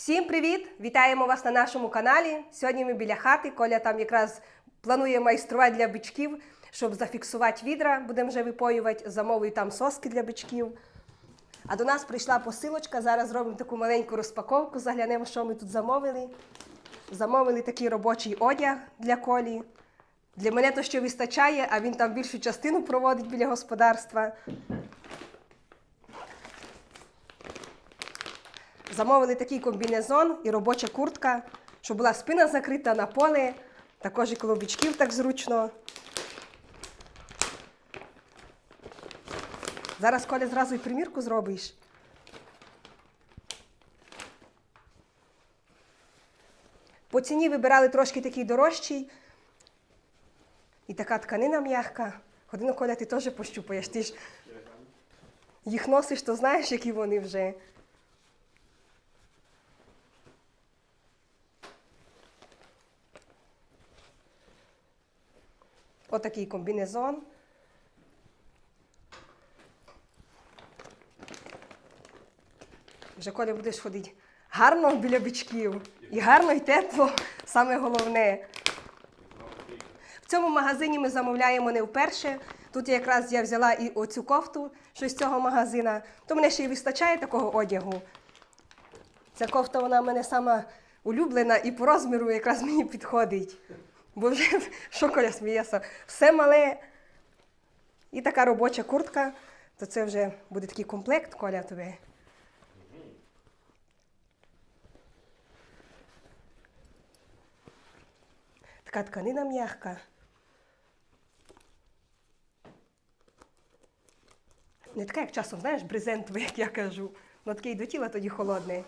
Всім привіт! Вітаємо вас на нашому каналі. Сьогодні ми біля хати. Коля там якраз планує майструвати для бичків, щоб зафіксувати відра. Будемо вже випоювати, замовив там соски для бичків. А до нас прийшла посилочка. Зараз зробимо таку маленьку розпаковку, заглянемо, що ми тут замовили. Замовили такий робочий одяг для колі. Для мене то ще вистачає, а він там більшу частину проводить біля господарства. Замовили такий комбінезон і робоча куртка, щоб була спина закрита на поле, також і колобічків так зручно. Зараз Коля зразу і примірку зробиш. По ціні вибирали трошки такий дорожчий. І така тканина м'яка. Годину Коля, ти теж пощупаєш. Ти ж їх носиш, то знаєш, які вони вже. Отакий комбінезон. Вже Коля будеш ходити гарно біля бичків. І гарно, і тепло, саме головне. В цьому магазині ми замовляємо не вперше. Тут якраз я взяла і оцю кофту, що з цього магазина. То мене ще й вистачає такого одягу. Ця кофта вона в мене сама улюблена і по розміру якраз мені підходить. Бо вже що Коля сміється, все мале. І така робоча куртка, то це вже буде такий комплект, Коля тобі. Така тканина м'яка. Не така, як часом, знаєш, брезентове, як я кажу. Ну таке й до тіла тоді холодне.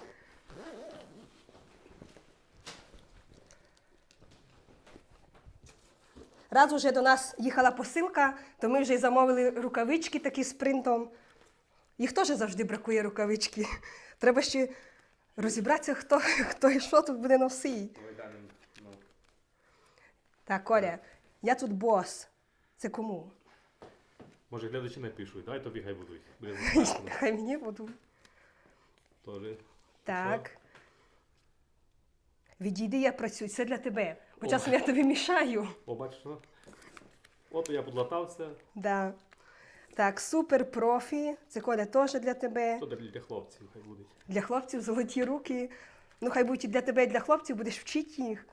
Раз уже до нас їхала посилка, то ми вже й замовили рукавички такі з принтом. Їх теж завжди бракує рукавички. Треба ще розібратися, хто, хто і що тут буде носити. Так, Коля, я тут бос. Це кому? Може глядачі не пишуть, давай тобі хай будуть. Хай мені буду. Тоже. Так. Відійди, я працюю, це для тебе. Бо часом я тобі мішаю. О, бачиш, ну? От я подлатався, Да. Так, супер профі. Це Коля теж для тебе. то для хлопців хай будуть. Для хлопців золоті руки. Ну, хай будуть і для тебе, і для хлопців, будеш вчити їх.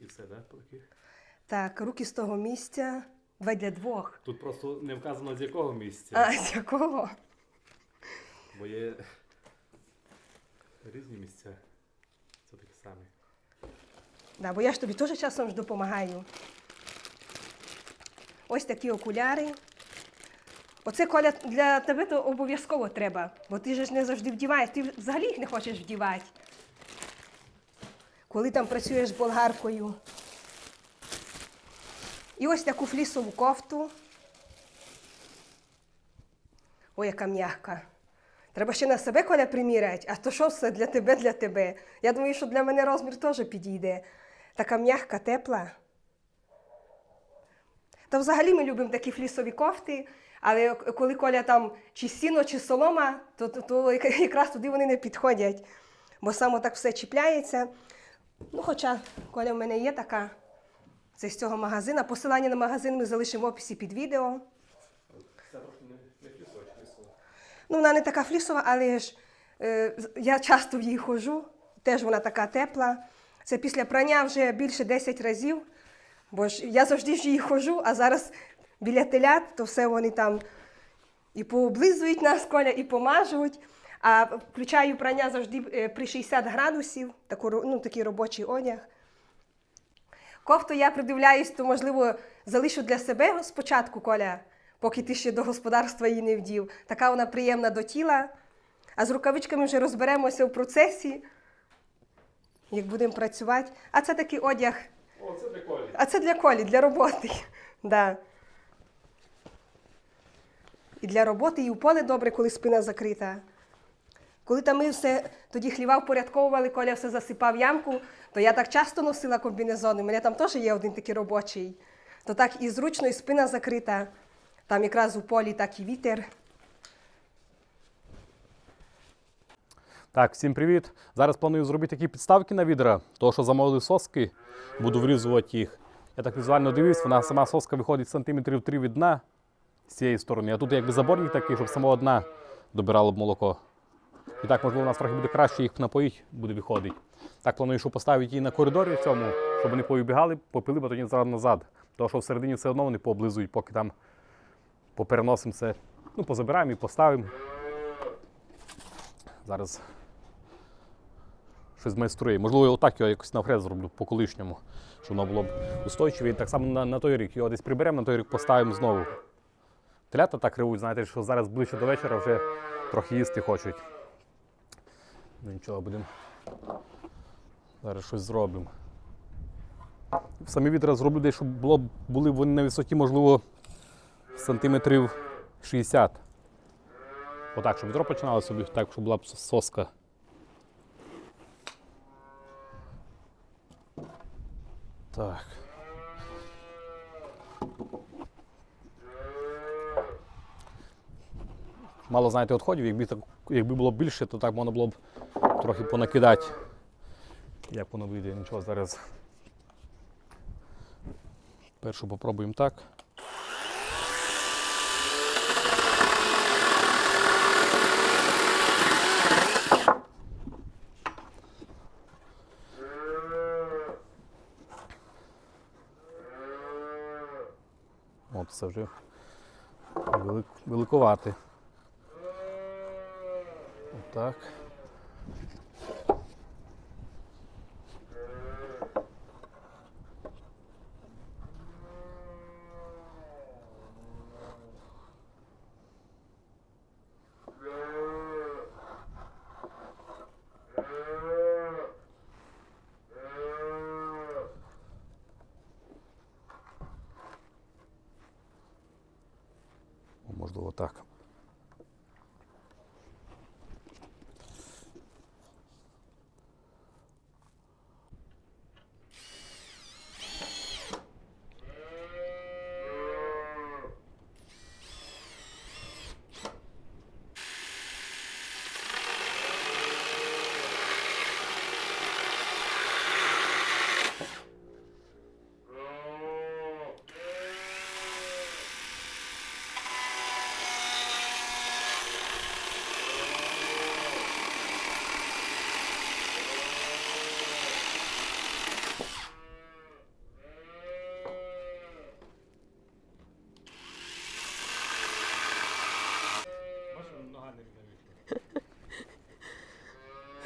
І все, да? по таких? Так, руки з того місця. Два для двох. Тут просто не вказано з якого місця, А, з якого? бо є різні місця. Да, бо я ж тобі теж часом ж допомагаю. Ось такі окуляри. Оце Коля для тебе то обов'язково треба, бо ти ж не завжди вдіваєш, ти взагалі їх не хочеш вдівати. Коли там працюєш болгаркою. І ось таку флісову кофту. Ой, яка м'яка. Треба ще на себе Коля приміряти, а то що все для тебе, для тебе. Я думаю, що для мене розмір теж підійде. Така м'яка, тепла. Та взагалі ми любимо такі флісові кофти, але коли Коля там чи сіно, чи солома, то, то, то якраз туди вони не підходять, бо само так все чіпляється. Ну, хоча Коля в мене є така, це з цього магазина. Посилання на магазин ми залишимо в описі під відео. Ну, вона не така флісова, але ж е, я часто в їй ходжу, теж вона така тепла. Це після прання вже більше 10 разів, бо ж я завжди ж її ходжу, а зараз біля телят, то все вони там і пооблизують нас, коля, і помажуть. А включаю прання завжди е, при 60 градусів, таку, ну, такий робочий одяг. Кофту я придивляюсь, то, можливо, залишу для себе спочатку, Коля, поки ти ще до господарства її не вдів. Така вона приємна до тіла. А з рукавичками вже розберемося в процесі, як будемо працювати. А це такий одяг. О, це прикольно. А це для колі, для роботи. Да. І для роботи, і в поле добре, коли спина закрита. Коли там ми все тоді хліва впорядковували, Коля все засипав ямку, то я так часто носила комбінезони. У мене там теж є один такий робочий. То так і зручно, і спина закрита. Там якраз у полі так і вітер. Так, всім привіт. Зараз планую зробити такі підставки на відра, того що замовили соски, буду врізувати їх. Я так візуально дивлюсь, вона сама соска виходить сантиметрів 3 від дна з цієї сторони. А тут якби заборник такий, щоб самого дна добирало б молоко. І так, можливо, у нас трохи буде краще їх напоїть, буде виходити. Так планую, що поставити її на коридорі в цьому, щоб вони повибігали, попили, бо тоді назад. Тому що всередині все одно вони пооблизують, поки там попереносимо це. Ну, позабираємо і поставимо. Зараз щось майструє. Можливо, отак його якось навхрест зроблю по колишньому, щоб воно було б устойчиве. І так само на, на той рік. Його десь приберемо, на той рік поставимо знову. Телята так ревуть, знаєте, що зараз ближче до вечора вже трохи їсти хочуть. Ну нічого, будемо. Зараз щось зробимо. Самі відра зроблю десь, щоб було, були вони на висоті, можливо, сантиметрів 60. Отак, щоб відро починало собі, так, щоб була б соска. Так. Мало, знаєте, відходів, якби, так, якби було більше, то так можна було б трохи понакидати. Як воно вийде, нічого зараз. Першу попробуємо так. От це вже велик, великувати. Отак. Так. нога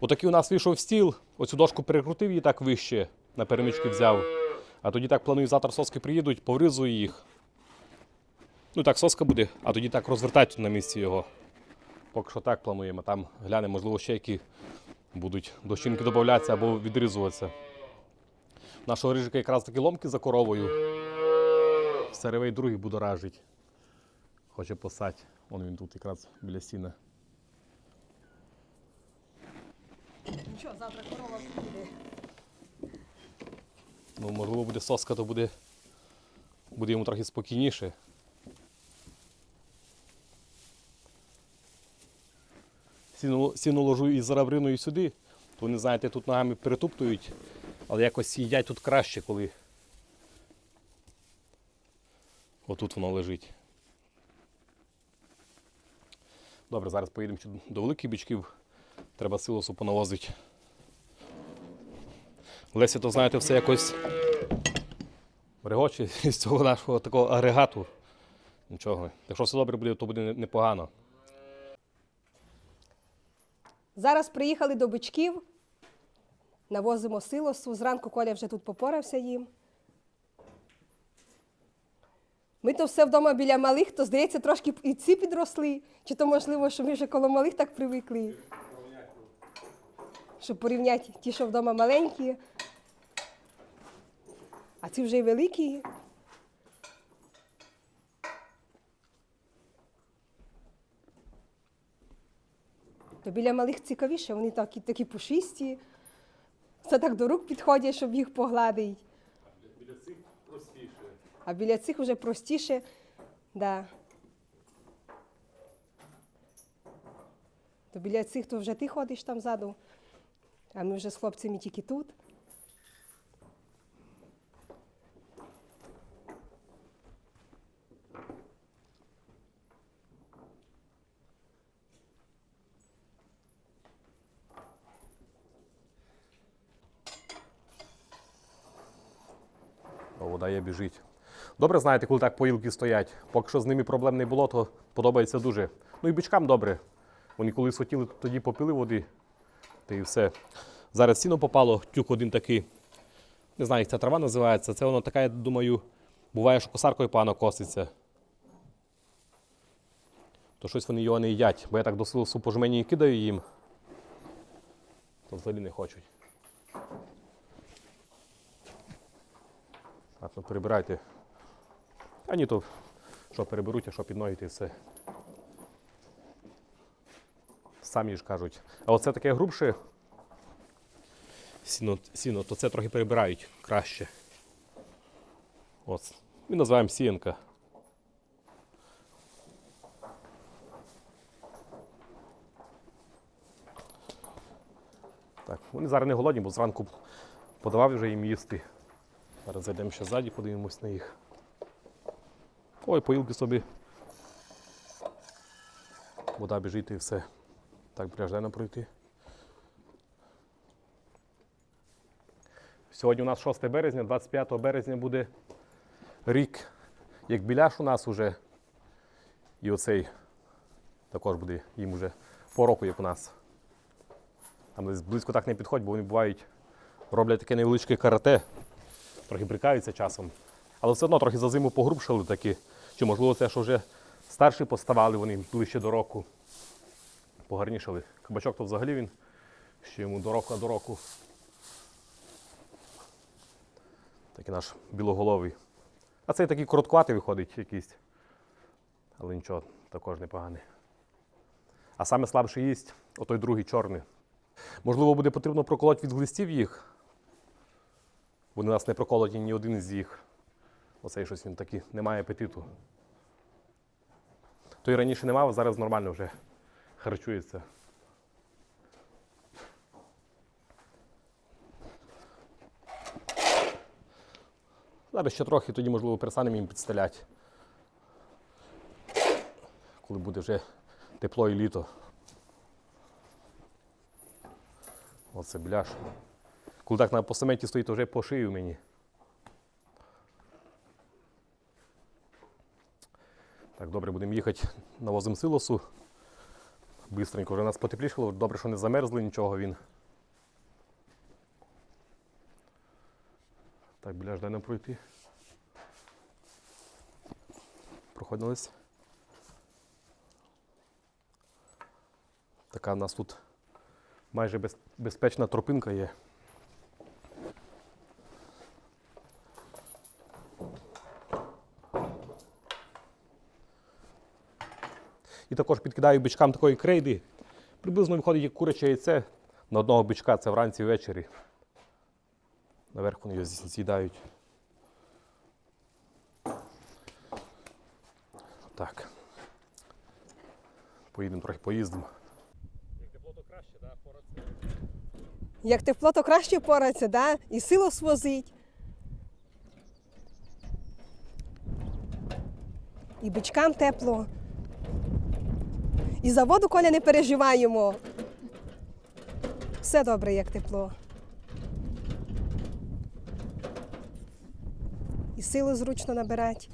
Отакий у нас вийшов стіл, оцю дошку перекрутив її так вище, на перемички взяв. А тоді так планую, завтра соски приїдуть, повризую їх. Ну так соска буде, а тоді так розвертати на місці його. Поки що так плануємо. Там глянемо, можливо, ще які будуть дощинки додатися або відрізуватися. Нашого рижика якраз такі ломки за коровою. Серевий другий будоражить. Хоче посадь. Вон він тут якраз біля стіни. Нічого, завтра корова буде. Ну, можливо, буде соска, то буде, буде йому трохи спокійніше. Сіну, сіну ложу із зарабриною сюди, то вони, знаєте, тут ногами перетуптують, але якось їдять тут краще, коли отут воно лежить. Добре, зараз поїдемо до великих бичків. Треба силосу понавозити. Леся, то знаєте, все якось регоче з цього нашого такого агрегату. Нічого. Якщо все добре буде, то буде непогано. Зараз приїхали до бичків, навозимо силосу. Зранку Коля вже тут попорався їм. Ми то все вдома біля малих, то здається, трошки і ці підросли. Чи то можливо, що ми вже коло малих так привикли. Щоб порівняти ті, що вдома маленькі. А ці вже й великі. То біля малих цікавіше, вони такі, такі пушисті. Це так до рук підходять, щоб їх погладити. Біля цих простіше. А біля цих вже простіше. Да. То біля цих то вже ти ходиш там ззаду, а ми вже з хлопцями тільки тут. Біжить. Добре знаєте, коли так поїлки стоять. Поки що з ними проблем не було, то подобається дуже. Ну і бичкам добре. Вони коли хотіли, тоді попили води. Та і все. Зараз сіно попало, тюк один такий. Не знаю, як ця трава називається. Це воно така, я думаю, буває, що косаркою погано коситься. То щось вони його не їдять, бо я так до по жмені кидаю їм. То взагалі не хочуть. А то перебирайте. А ні, то що переберуть, а що під ноги, і все. Самі ж кажуть. А оце таке грубше сіно, сіно, то це трохи перебирають краще. От. Ми називаємо сіянка. Так, вони зараз не голодні, бо зранку подавав вже їм їсти. Зараз зайдемо ще ззаді, подивимось на їх. Ой, поїлки собі. Вода біжить і все. Так пряждено пройти. Сьогодні у нас 6 березня, 25 березня буде рік, як біляш у нас уже. І оцей також буде їм уже по року, як у нас. Там десь близько так не підходь, бо вони бувають, роблять таке невеличке карате трохи брикаються часом. Але все одно трохи за зиму погрубшали такі. Чи можливо це, що вже старші поставали вони ближче до року. Погарнішали. Кабачок то взагалі він, ще йому до року, до року. Такий наш білоголовий. А цей такий короткуватий виходить якийсь. Але нічого, також непоганий. А саме слабший їсть, отой другий чорний. Можливо, буде потрібно проколоти від глистів їх. Вони у нас не проколоті ні один із їх. Оцей щось він такий, не має апетиту. Той раніше не мав, а зараз нормально вже харчується. Зараз ще трохи, тоді, можливо, перестанемо їм підстеляти. Коли буде вже тепло і літо. Оце бляш. Коли так на постаменті стоїть, то вже по шию мені. Так, добре, будемо їхати навозимо силосу. Бистренько вже нас потеплішало, добре, що не замерзли нічого він. Так, біля дай нам пройти. Проходились. Така в нас тут майже без, безпечна тропинка є. І також підкидаю бичкам такої крейди. Приблизно виходить як куряче яйце на одного бичка, це вранці ввечері. Наверх вони його з'ї- з'їдають. Так. Поїдемо трохи поїздимо. Як тепло, то краще, так, Як тепло, то краще порається, да? і силу свозить. І бичкам тепло. І за воду, Коля, не переживаємо. Все добре, як тепло. І силу зручно набирати.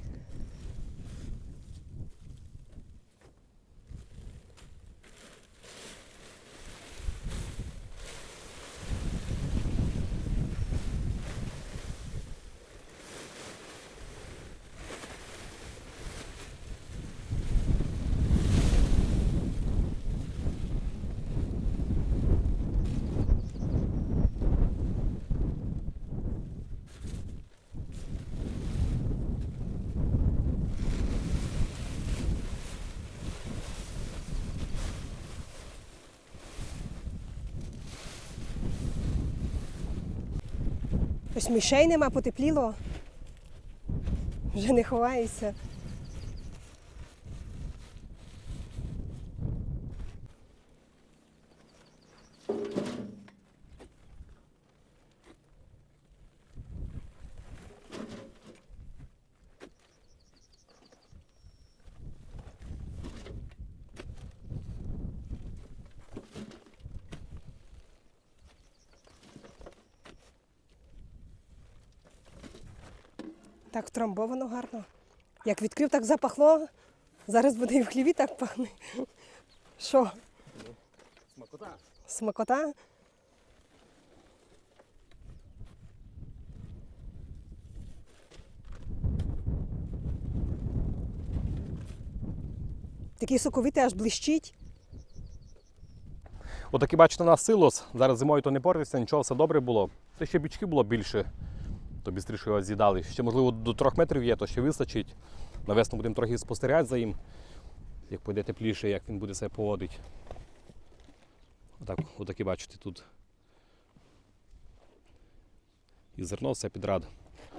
Ось мішей нема, потепліло. Вже не ховається. Так втрамбовано гарно. Як відкрив, так запахло. Зараз буде і в хліві так пахне. Що, Смакота. смакота? Такий соковитий аж блищить. Отакий, бачите, у нас силос. Зараз зимою то не портиться, нічого, все добре було. Це ще бічки було більше, то бістріше його з'їдали. Ще, можливо, до трьох метрів є, то ще вистачить. Навесно будемо трохи спостерігати за ним, як пойде тепліше, як він буде себе поводити. Отак, отакі, бачите, тут. І зерно все підряд.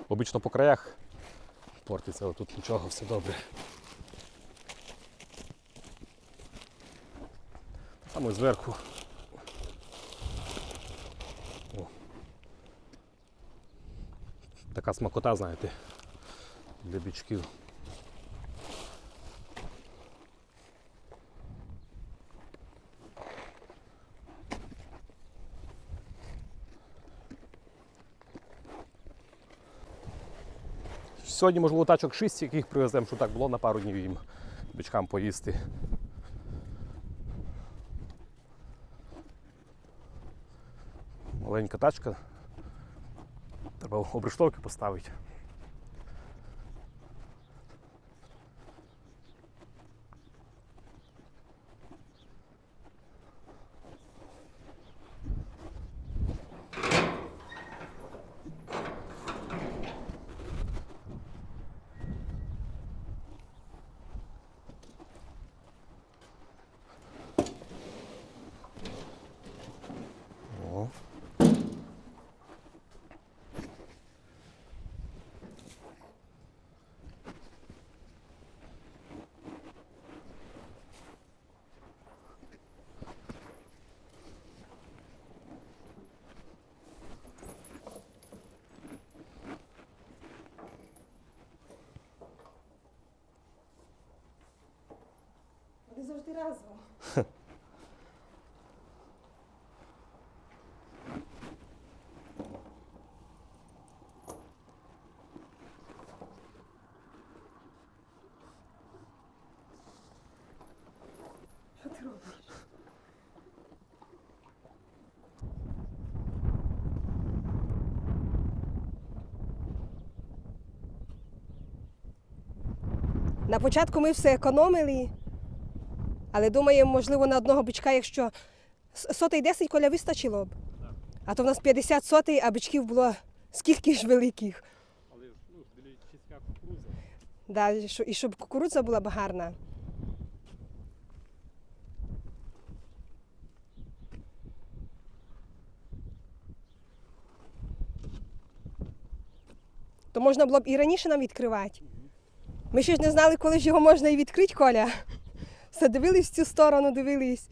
Обично по краях портиться, але тут нічого, все добре. І зверху. Така смакота, знаєте, для бічків. Сьогодні, можливо, тачок 6, яких привеземо, щоб так було на пару днів їм бичкам поїсти. Маленька тачка. Треба обрештовки поставити. Завжди разом. На початку ми все економили але думаємо, можливо, на одного бичка, якщо сотий 10 коля вистачило б. А то в нас 50 сотий, а бичків було скільки ж великих. Але ну, біля чистка кукуруза. Да, і і щоб кукурудза була б гарна. То можна було б і раніше нам відкривати. Ми ще ж не знали, коли ж його можна і відкрити, Коля. Все дивились в цю сторону, дивились.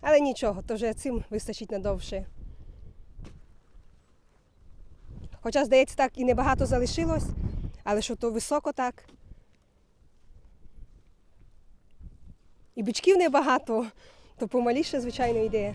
Але нічого, то вже цим вистачить надовше. Хоча, здається, так і небагато залишилось, але що то високо так. І бичків небагато, то помаліше, звичайно, йде.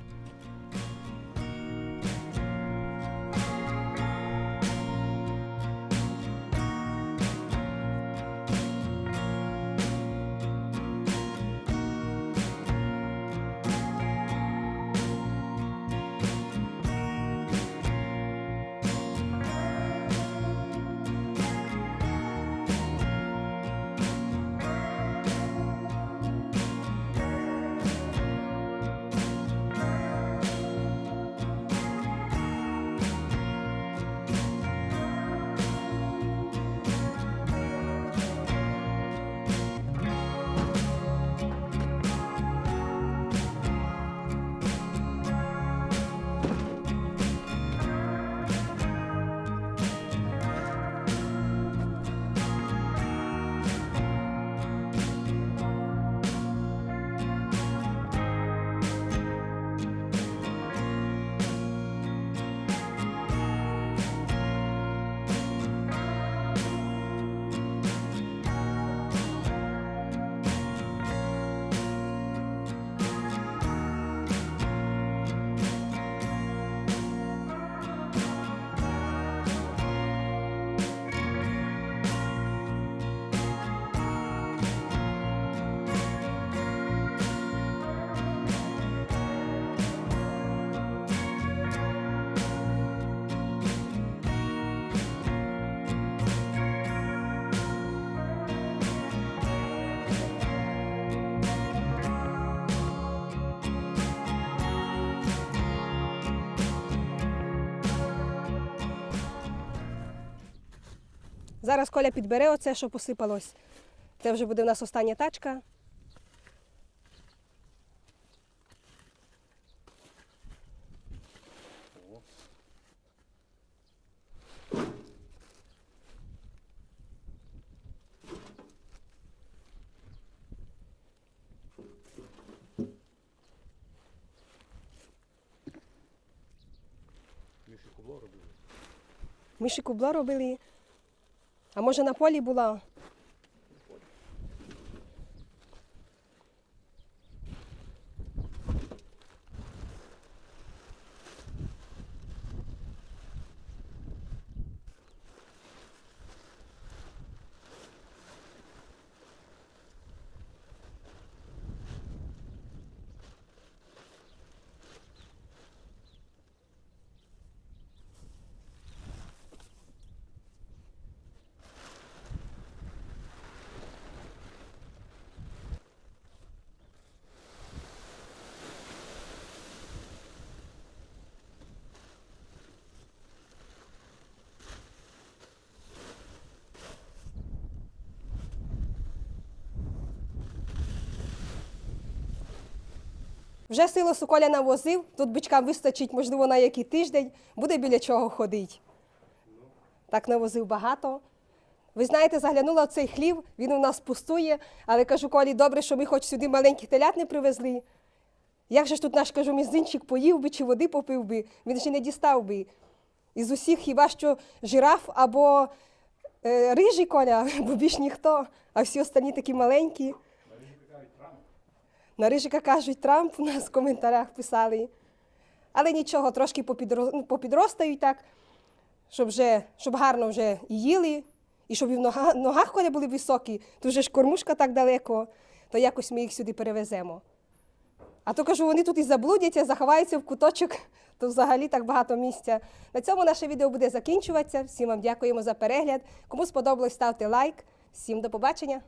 Зараз Коля підбере оце, що посипалось. Це вже буде в нас остання тачка. Міші кубло робили. Ми ще кубло робили. А може на полі була? Вже силосу Коля навозив, тут бичкам вистачить, можливо, на який тиждень, буде біля чого ходити. Так навозив багато. Ви знаєте, заглянула в цей хлів, він у нас пустує, але кажу, Колі, добре, що ми хоч сюди маленьких телят не привезли. Як же ж тут наш кажу, мізинчик поїв би чи води попив би, він ще не дістав би. Із усіх хіба що жираф або е, рижий коля, бо більш ніхто, а всі останні такі маленькі. На рижика кажуть Трамп, у нас в коментарях писали. Але нічого, трошки попідро- попідростають так, щоб, вже, щоб гарно вже їли, і щоб і в нога, ногах коли були високі, то вже ж кормушка так далеко, то якось ми їх сюди перевеземо. А то кажу, вони тут і заблудяться, заховаються в куточок, то взагалі так багато місця. На цьому наше відео буде закінчуватися. Всім вам дякуємо за перегляд. Кому сподобалось, ставте лайк. Всім до побачення!